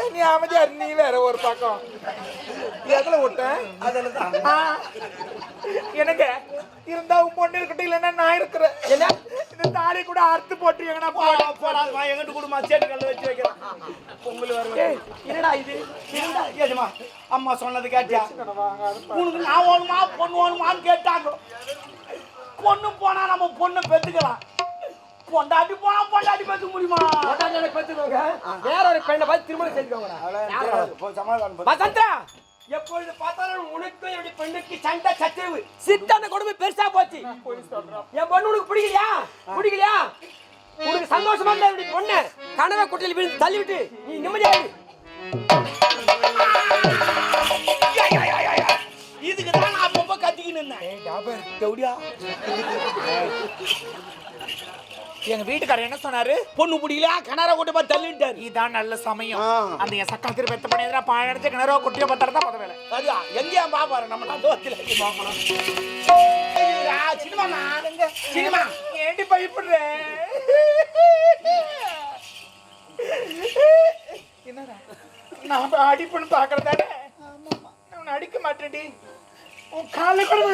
ஏன் நீ அமைதியா இரு, நீ வேற ஒரு பக்கம். எதுல விட்டேன். எனக்கு இருந்தா உன் பொண்ணு இருக்கட்டும் இல்லைன்னா நான் இருக்கிறேன். இந்த தாலி கூட அறுத்து போட்டு எங்கடா போடா போடா வா எங்கிட்ட குடுமா? சேட்டு கல்ல வச்சு வைக்கிறேன். பொங்கல் என்னடா இது? ஏஜமா அம்மா சொன்னது கேட்டியா? உனக்கு நான் பொண்ணு வேணுமான்னு கேட்டாங்க. பொண்ணு போனா நம்ம பொண்ணு பெத்துக்கலாம். பொண்டாட்டி போனா பொண்டாட்டி பெத்துக்க முடியுமா? வேற ஒரு பெண்ணை பார்த்து திருமணம் செஞ்சுக்கோங்க வசந்தா! எப்பொழுது பார்த்தாலும் உனக்கு என்னுடைய பெண்ணுக்கு சண்டை சச்சரவு. சித்தாந்த கொடுமை பெருசா போச்சு. என் பொண்ணு உனக்கு பிடிக்கலையா? பிடிக்கலையா? உனக்கு சந்தோஷமா இருந்தா என்னுடைய பொண்ணு கனவை குட்டையில் விழுந்து தள்ளிவிட்டு நீ நிம்மதியா இரு. இதுக்கு தான் நான் அப்பப்போ கத்திக்கின்னு இருந்தேன். எங்க வீட்டுக்காரர் என்ன சொன்னாரு? பொண்ணு பிடிக்கலையா கனரா கொண்டு போய் தள்ளிட்டாரு. இதான் நல்ல சமயம். அந்த என் சக்கா திரு பெத்த பண்ணி எதிராக பாழ அடிச்சு கிணறோ குட்டியோ பத்தாரு தான் பத வேலை. அதுவா எங்கேயா பாப்பாரு நம்ம பார்க்கணும் சினிமா நானுங்க. சினிமா. ஏண்டி பயப்படுற? என்னடா? நான் அடிப்புன்னு பாக்குறதானே நான் அடிக்க மாட்டேன்டி. உன் காலை கூட.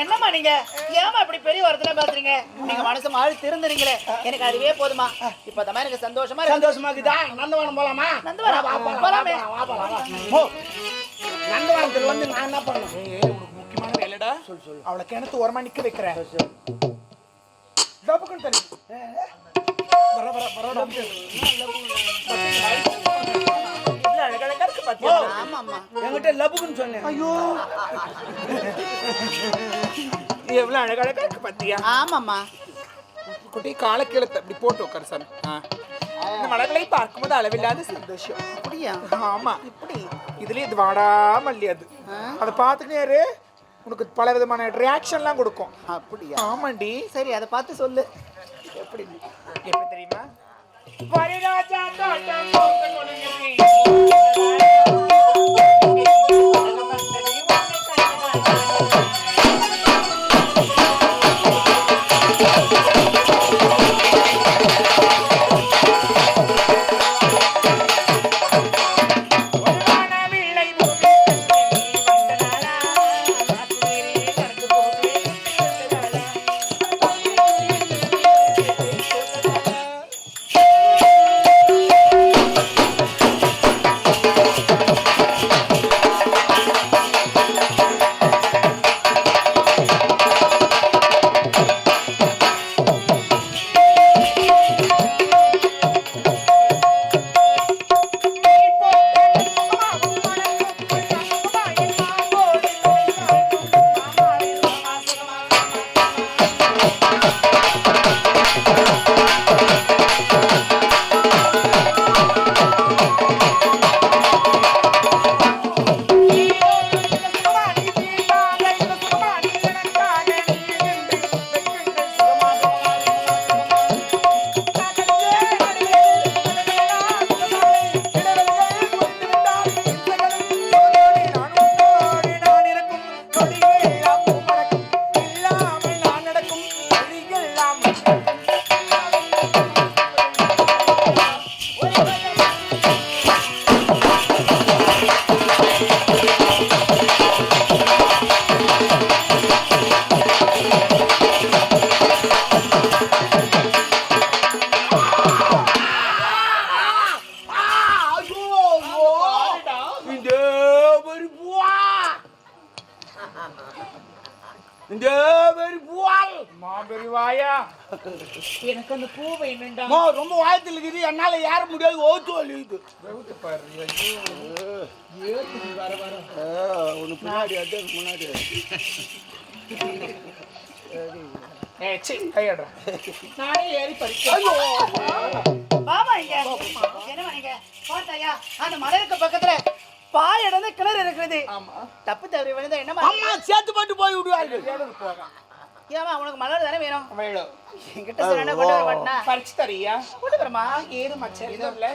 என்னம்மா நீங்க? ஏமா இப்படி பெரிய வாரத்துல பேசுறீங்க? நீங்க மனசு மாறி திருந்துறீங்களே. எனக்கு அதுவே போதுமா இப்ப தான் எனக்கு சந்தோஷமா சந்தோஷமா இருக்குதா? நந்தவனம் போலாமா? நந்தவனம் போலாமே. நந்தவனத்துல வந்து நான் என்ன பண்ணணும்? முக்கியமான வேலைடா. அவளை கிணத்து ஓரமா நிக்க வைக்கிறேன். டப்புக்குன்னு தள்ளி. வர, வர, வர, அழகழகா இருக்கு பாத்தியா? ஆமா ஆமா என்கிட்ட லபுக்குன்னு சொன்னேன். ஐயோ. எவ்வளவு அழகழகா இருக்கு பாத்தியா? ஆமாம்மா. குட்டி காலை கீழே இப்படி போட்டு உட்காரு சாமி. ஆ. இந்த மலர்களை பார்க்கும்போது அளவில்லாத சந்தோஷம். அப்படியா? ஆமா. இப்படி. இதுலயே இது வாடா மல்லி அது. அதை பார்த்துக்கிட்டே இரு. உனக்கு பல விதமான ரியாக்ஷன்லாம் கொடுக்கும். அப்படியா? ஆமாண்டி. சரி அதை பார்த்து சொல்லு. எப்படி எப்படி தெரியுமா? எனக்கு அந்த பூவை என்னண்டா? அம்மா, ரொம்ப வாயத்தில் இருக்குது. என்னால ஏற முடியாது. ஓத்து வலியுது உனக்கு பின்னாடி அது முன்னாடி. ஏய் சீ கையடுறா. நானே ஏறி பார்த்தாயா? அந்த மலருக்கு பக்கத்துல பாய் இடந்து கிணறு இருக்கிறது. ஆமா. தப்பு தவறி விழுந்தா என்னமா அம்மா சேர்த்து போட்டு போய் விடுவார்கள். ஏமா உனக்கு மலர் தானே வேணும்? வேணும். என்கிட்ட சொன்னா கொண்டு வர மாட்டா பறிச்சு தரியா? கொண்டு வரமா ஏறு மச்சான் இது இல்ல.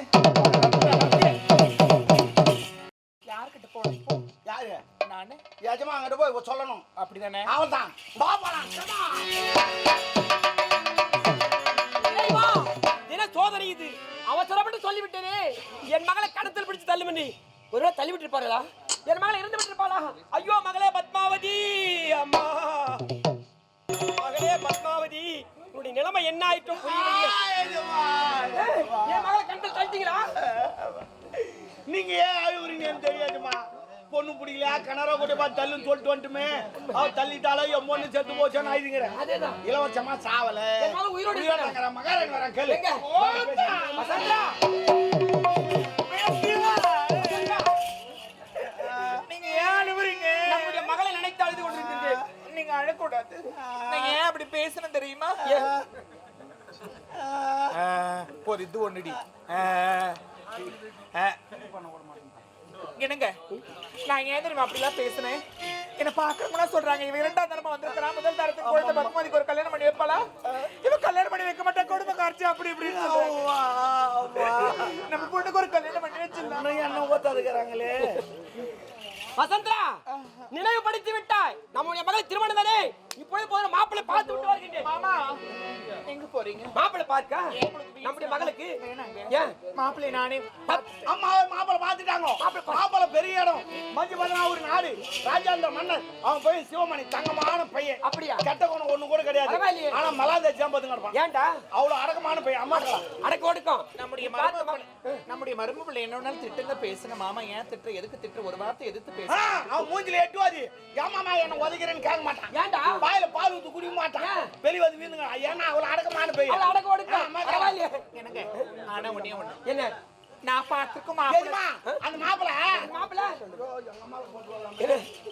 யார்கிட்ட போகணும்? போ. யாரு? நானு. யாஜமா அங்கிட்ட போய் சொல்லணும்? அப்படிதானே? அவன் தான் பாபாலாம் என்ன சோதனை இது? அவசரப்பட்டு சொல்லிவிட்டேனே. என் மகளை கடத்தல் பிடிச்சு தள்ளு பண்ணி ஒருவேளை தள்ளி விட்டு இருப்பாங்களா என் மகளை இருந்து விட்டு இருப்பாளா ஐயோ மகளே பத்மாவதி அம்மா. உன்னுடைய நிலைமை என்ன ஆயிட்டும் என் மகளை கடத்தல் தள்ளிட்டீங்களா? நீங்க ஏன் அழுகுறீங்கன்னு தெரியாதுமா பொண்ணு பிடிக்கலையா? கிணற கூட பார்த்து தள்ளுன்னு சொல்லிட்டு வந்துட்டுமே. அவ தள்ளிட்டாலோ என் பொண்ணு செத்து போச்சோன்னு ஆயுதுங்கிறேன் அதேதான். இலவசமா சாவல. உயிரோட. மகாராணி வரேன் கேளு. நீங்க அழக்கூடாது. நான் ஏன் அப்படி பேசணும் தெரியுமா? ஒரு இது ஒண்ணுடி. என்னங்க? நான் ஏன் தெரியுமா அப்படிலாம் பேசினேன்? என்ன பாக்குறவங்களா சொல்றாங்க. இவன் இரண்டாம் தரமா வந்திருக்கிறான். முதல் தரத்துக்கு குழந்தை பத்மாதிக்கு ஒரு கல்யாணம் பண்ணி வைப்பாளா? இவன் கல்யாணம் பண்ணி வைக்க மாட்டா. கொடுமை காட்சி அப்படி இப்படின்னு. நம்ம பொண்ணுக்கு ஒரு கல்யாணம் பண்ணி வச்சிடலாம். என்ன ஓத்தாதுக்கிறாங்களே வசந்தரா நினைவுபடுத்தி விட்டாய். நம்முடைய மகள் திருமணம் தானே? இப்பொழுது போதும் மாப்பிள்ளை பார்த்து விட்டு வருகின்றேன். மாமா. எங்க போறீங்க? மாப்பிள்ளை பார்க்க? நம்முடைய மகளுக்கு. ஏன்? மாப்பிள்ளை நானே அம்மா மாப்பிள பாத்துட்டாங்க மாப்பிள பெரிய இடம். மஞ்சு பதினா ஒரு நாடு. ராஜாந்த மன்னர் அவன் போய் சிவமணி தங்கமான பையன். அப்படியா? கெட்ட குணம் ஒண்ணு கூட கிடையாது. ஆனா மலாத ஜாம்பதுங்க இருப்பான் ஏன்டா? அவ்வளவு அடக்கமான பையன். அம்மா அடக்க ஒடுக்கம் நம்முடைய பார்த்து மரும பிள்ளை- நம்முடைய மரும பிள்ளை என்ன வேணாலும் திட்டுங்க பேசுங்க. மாமா ஏன் திட்டு எதுக்கு திட்டு ஒரு வார்த்தை எதிர்த்து பேசு. அவன் மூஞ்சில எட்டுவாதி. ஏமாமா என்ன உதைக்கிறேன்னு கேட்க மாட்டான். ஏன்டா? வாயில பால் ஊத்து குடிக்க மாட்டான்? வெளிய வந்து வீந்துங்க. ஏன்னா அவ்வளவு அடக்கமான பையன். அடக்க ஒடுக்கம் ஆமா, பரவாயில்லையே. என்னங்க ஆனா ஒண்ணே ஒண்ணு. என்ன? நான் பார்த்துக்கும் தெரியுமா மாப்பிள்ளை அந்த மாப்பிள? மாப்பிள்ளை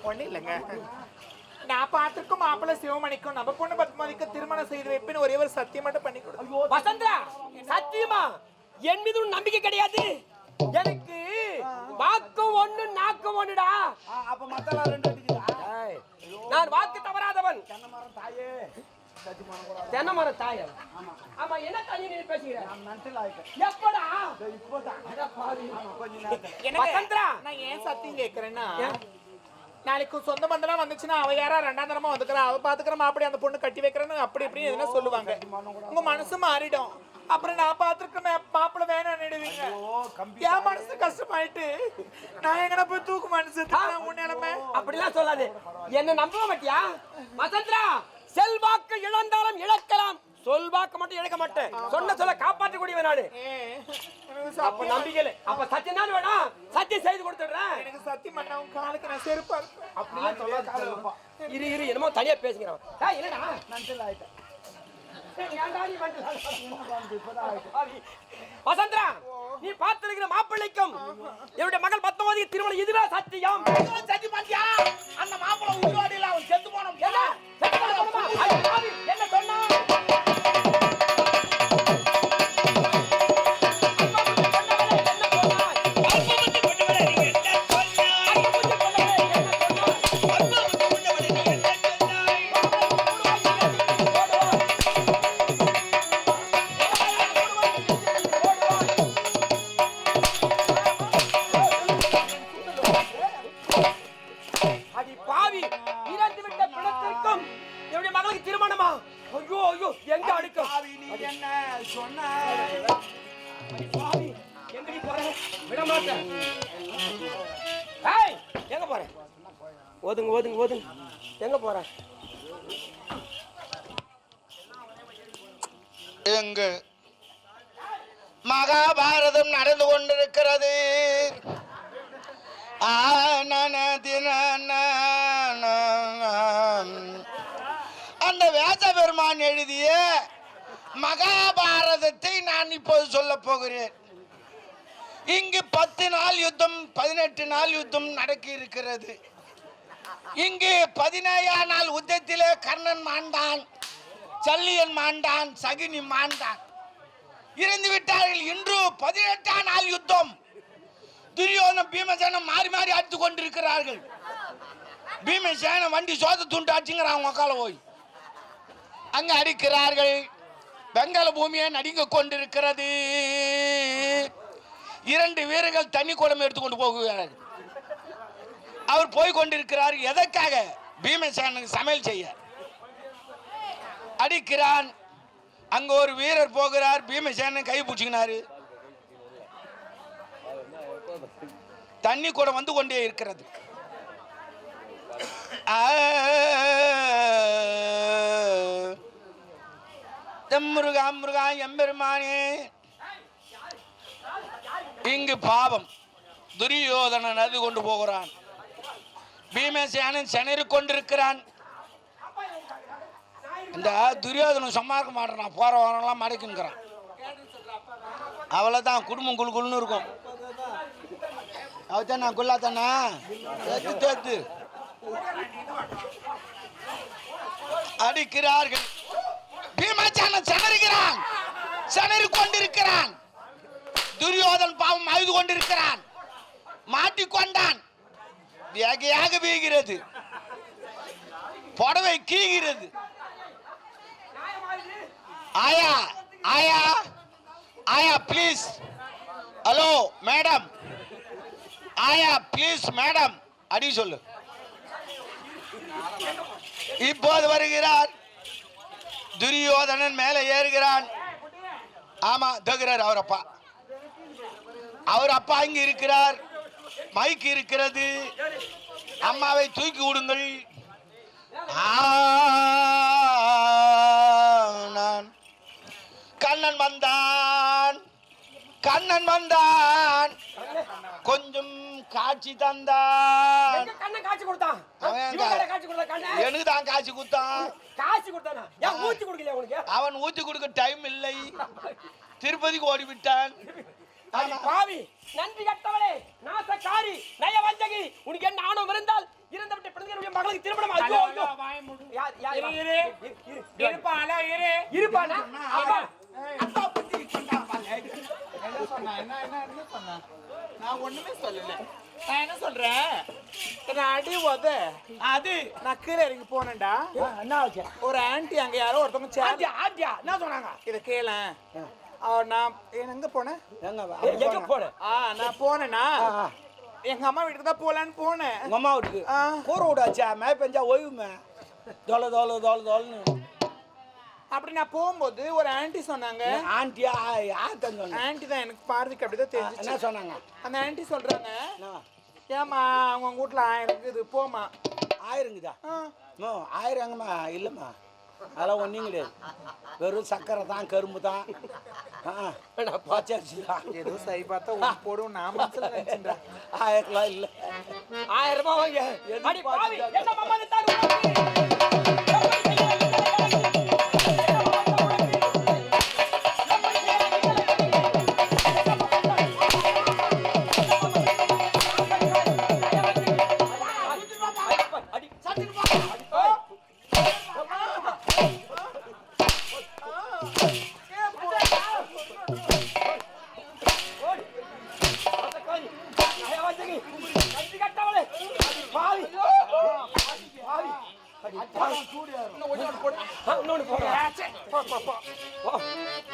ஒண்ணு இல்லைங்க. நான் பார்த்துக்கும் மாப்பிள்ளை சிவமணிக்கும் நம்ம பொண்ணு பத்மாதிக்கும் திருமணம் செய்து வைப்பேன்னு ஒரே ஒரு சத்தியம் மட்டும் பண்ணி கொடு வசந்தரா சத்தியமா? என் மீது உன் நம்பிக்கை கிடையாது. எனக்கு வாக்கும் ஒண்ணு நாக்கும் ஒண்ணுடா. அப்ப மத்தெல்லாம் ரெண்டு அடிக்குதா ஏய், நான் வாக்கு தவறாதவன் தென்னை மரம் தாயே சத்தி மரம் கூட தென்னை மரம் தாய? ஆமா. என்ன தண்ணி நீ பேசுகிற? நான் எப்படா? வசந்தரா. ஏன் சத்தியம் கேட்கறேன்னா? நாளைக்கு சொந்த பந்தம்லாம் வந்துச்சுன்னா அவ யாரா ரெண்டாம் தரமா வந்துக்கிறா? அவ பாத்துக்கிற மாப்பிடி அந்த பொண்ணு கட்டி வைக்கிறேன்னு அப்படி இப்படி எதுனா சொல்லுவாங்க. உங்க மனசு மாறிடும். அப்புறம் நான் பாத்துருக்க மாப்பிள்ள வேணாம் நிடுவீங்க என் மனசு கஷ்டமாயிட்டு நான் எங்கன போய் தூக்கு மனசு? உன் நிலைமை. அப்படிலாம் சொல்லாது. என்ன நம்ப மாட்டியா? வசந்தரா செல்வாக்கு இழந்தாலும் இழக்கலாம். சொல்வாக்கு மட்டும் இழக்க மாட்டேன். சொன்ன சொல்ல காப்பாற்றக்கூடியவன் நானு. அப்ப சத்தியம். நம்பிக்கை அப்ப சத்தியம் தான் வேணும்? சத்தியம் செய்து கொடுத்துடுறேன். எனக்கு சத்தியம் பண்ண உன் காலுக்கு நான் செருப்பா அப்படிலாம் சொல்லாத இரு இரு என்னமோ தனியா பேசுகிறோம் ஏய் இல்லடா மென்டல் ஆயிட்டேன் நீ வந்து வசந்தரா நீ பார்த்திருக்கிற மாப்பிள்ளைக்கும் என்னுடைய மகள் பத்தொன்பது திருமணம் இதுதான் சத்தியம். சத்தி பாத்தியா அந்த மாப்பிள உயிரோடு இல்ல அவன் செத்து போன ஓதுங்க ஓதுங்க. எங்க போற? எங்கு? மகாபாரதம் நடந்து கொண்டிருக்கிறது. அந்த வேத பெருமான் எழுதிய மகாபாரதத்தை நான் இப்போது சொல்ல போகிறேன். இங்கு பத்து நாள் யுத்தம் பதினெட்டு நாள் யுத்தம் நடக்க இருக்கிறது இங்கு பதினேழாம் நாள் உத்தத்திலே கர்ணன் மாண்டான் சல்லியன் மாண்டான் சகினி மாண்டான். இறந்து விட்டார்கள். இன்று பதினெட்டாம் நாள் யுத்தம். துரியோதனம் பீமசேனம் மாறி மாறி அடித்து கொண்டிருக்கிறார்கள். பீமசேனம் வண்டி சோத துண்டு அடிச்சுங்கிறான் உக்கால போய். அங்க அடிக்கிறார்கள். வெங்கல பூமியை நடுங்க கொண்டிருக்கிறது. இரண்டு வீரர்கள் தண்ணி குடம் எடுத்துக்கொண்டு போகிறார்கள் அவர் போய் கொண்டிருக்கிறார். எதற்காக? பீமசேனுக்கு சமையல் செய்ய. அடிக்கிறான். அங்க ஒரு வீரர் போகிறார். பீமசேனன் கை பிடிச்சிக்கினாரு. தண்ணி கூட வந்து கொண்டே இருக்கிறது. முருகா முருகா எம்பெருமானே. இங்கு பாவம். துரியோதனன் அது கொண்டு போகிறான். பீமசேனன் செனறி கொண்டிருக்கிறான். இந்த துரியோதனன் சும்மா இருக்க மாட்டேறான் போற வாரம்லாம் மடக்குங்கிறான். அவ்வளோதான் குடும்பம் குழு குழுன்னு இருக்கும். அவதான் நான் குல்லா தானே தேத்து தேத்து. அடிக்கிறார்கள். பீமாச்சான சனறுகிறான். சனறி கொண்டிருக்கிறான். துரியோதன் பாவம் அழுது கொண்டிருக்கிறான். மாட்டிக்கொண்டான். வேகையாக வீகிறது. புடவை கீகிறது. ஆயா ஆயா ஆயா ப்ளீஸ் ஹலோ மேடம் ஆயா ப்ளீஸ் மேடம் அடி சொல்லு. இப்போது வருகிறார். துரியோதனன் மேலே ஏறுகிறான். ஆமா தகுறார் அவர் அப்பா. அவர் அப்பா இங்க இருக்கிறார். மைக் இருக்கிறது. அம்மாவை தூக்கி விடுங்கள். ஆ, நான். கண்ணன் வந்தான். கண்ணன் வந்தான். கொஞ்சம் காட்சி தந்தான். காட்சி கொடுத்தான்? காட்சி எனக்கு தான் காட்சி காட்சி கொடுத்தானா? ஊத்தி உனக்கு? அவன் ஊத்தி கொடுக்க டைம் இல்லை. திருப்பதிக்கு ஓடிவிட்டான். பாவி. நன்றி கட்டவளே. நாசக்காரி. நய வஞ்சகி உனக்கு என்ன ஆணவம் இருந்தால் இறந்து விட்ட பிறந்த மகளுக்கு திருமணம். ஐயோ ஐயோ. இரு? இரு. இருப்பானா அப்பா என்ன? சொன்னா? என்ன என்ன என்ன சொன்னா? நான் ஒண்ணுமே சொல்லல. நான் என்ன சொல்றேன்? என்ன அடி உத. அது. நான் கீழே இறங்கி போனேன்டா. என்ன ஒரு ஆன்ட்டி அங்க யாரோ ஒருத்தவங்க ஆண்டியா ஆண்டியா என்ன சொன்னாங்க? இத கேள. அவர் நான் எங்க போனேன் எங்க எ- எங்க போன? ஆ நான் போனேனா? எங்க அம்மா வீட்டுக்கு தான் போலான்னு போனேன் உங்க அம்மா வீட்டுக்கு. கூற விடாச்சா மே பெஞ்சா ஓய்வுமே. தோல தோல தோல தோலன்னு அப்படி நான் போகும்போது ஒரு ஆன்ட்டி சொன்னாங்க. ஆண்டியா யார் தந்தோன்னு ஆன்ட்டி தான் எனக்கு பார்வைக்கு அப்படிதான் என்ன தெரிஞ்சிச்சு. சொன்னாங்க? அந்த ஆன்ட்டி சொல்றாங்க என்ன? ஏமா அவங்க வீட்டுல ஆயிரம் இருக்குது போமா ஆயிருங்குதா ஆ. நோ ஆயிரம் எங்கம்மா? இல்லைம்மா. அதெல்லாம் ஒன்றும் கிடையாது. வெறும் சக்கரை தான் கரும்பு தான். பச்சரிசி தான் ஏதோ சரி பார்த்தா போடும் இல்லை. ஆயிரம் ரூபாய் வாங்க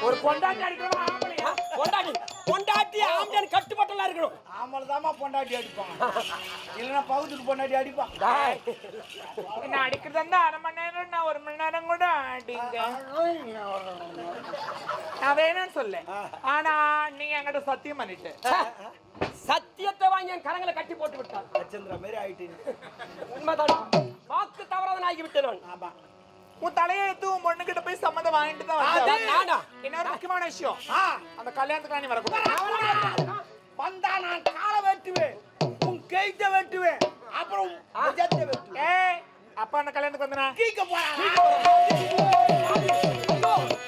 ஒரு கொண்டாட்டி அடிக்கணும் ஆம்பளையா பொண்டாட்டி பொண்டாட்டி ஆம்பளை கட்டுப்பட்டலாம் இருக்கணும் ஆமலை பொண்டாட்டி அடிப்பான் இல்லைன்னா பகுதிக்கு பொண்டாட்டி அடிப்பான் என்ன அடிக்கிறதா இருந்தா அரை மணி நேரம் நான் ஒரு மணி நேரம் கூட அடிங்க நான் வேணும்னு சொல்ல ஆனா நீ என்கிட்ட சத்தியம் பண்ணிட்டு சத்தியத்தை வாங்கி என் கரங்களை கட்டி போட்டு விட்டான் லட்சந்திர மாதிரி ஆயிட்டு உண்மைதான் வாக்கு தவறாதன் ஆகி விட்டேன். ஆமா. உன் தலையை எடுத்து உன் பொண்ணுகிட்ட போய் சம்மதம் வாங்கிட்டு தான்? இன்னொரு முக்கியமான விஷயம். அந்த கல்யாணத்துக்கு நீ வரக்கூடாது. வந்தா நான் காலை வெட்டுவேன். உன் கைத்த வெட்டுவேன். அப்புறம் ஏய் அப்பா அந்த கல்யாணத்துக்கு வந்தனா? கீக்க போறாங்க